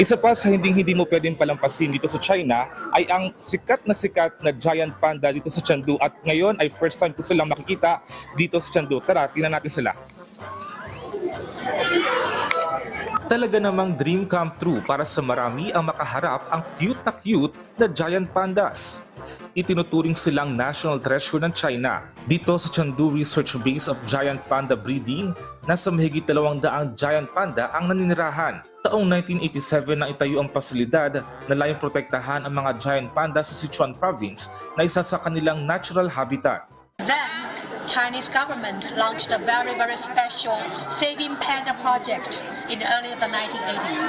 Isa pa sa hindi-hindi mo pwedeng palampasin dito sa China ay ang sikat na sikat na giant panda dito sa Chengdu at ngayon ay first time ko silang makikita dito sa Chengdu. Tara, tingnan natin sila. Talaga namang dream come true para sa marami ang makaharap ang cute na cute na giant pandas. Itinuturing silang national treasure ng China. Dito sa Chengdu Research Base of Giant Panda Breeding, nasa mahigit dalawang daang giant panda ang naninirahan. Taong 1987 nang itayo ang pasilidad na layong protektahan ang mga giant panda sa Sichuan Province na isa sa kanilang natural habitat. Then, Chinese government launched a very, very special saving panda project in early the 1980s.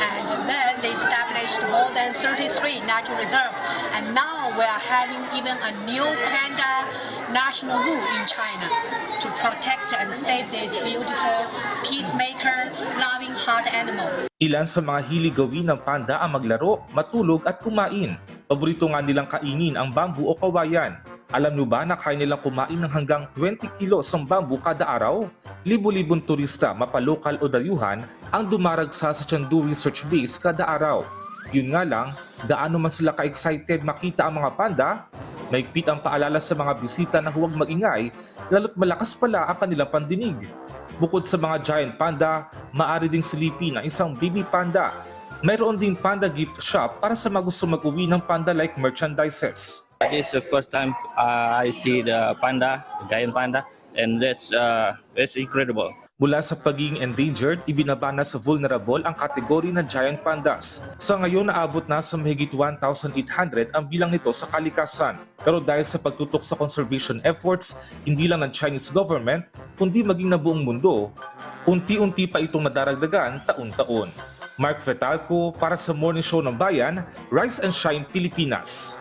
And then they established more than 33 natural reserves. And now we are having even a new panda national zoo in China to protect and save this beautiful, peacemaker, loving heart animal. Ilan sa mga hilig gawin ng panda ang maglaro, matulog at kumain. Paborito nga nilang kainin ang bambu o kawayan. Alam niyo ba na kaya nilang kumain ng hanggang 20 kilos ng bambu kada araw? Libo-libong turista, mapalokal o dayuhan ang dumaragsa sa Chengdu Research Base kada araw. Yun nga lang, gaano man sila ka-excited makita ang mga panda, Maigpit ang paalala sa mga bisita na huwag magingay lalo't malakas pala ang kanilang pandinig. Bukod sa mga giant panda, maaari ding silipin ang isang baby panda. Mayroon din panda gift shop para sa mga gusto mag-uwi ng panda-like merchandises. This is the first time uh, I see the panda, the giant panda, and that's uh, that's incredible. Mula sa pagiging endangered, ibinaba na sa vulnerable ang kategory ng giant pandas. Sa ngayon, naabot na sa mahigit 1,800 ang bilang nito sa kalikasan. Pero dahil sa pagtutok sa conservation efforts, hindi lang ng Chinese government, kundi maging na buong mundo, unti-unti pa itong nadaragdagan taon-taon. Mark Fetalco para sa Morning Show ng Bayan, Rise and Shine Pilipinas.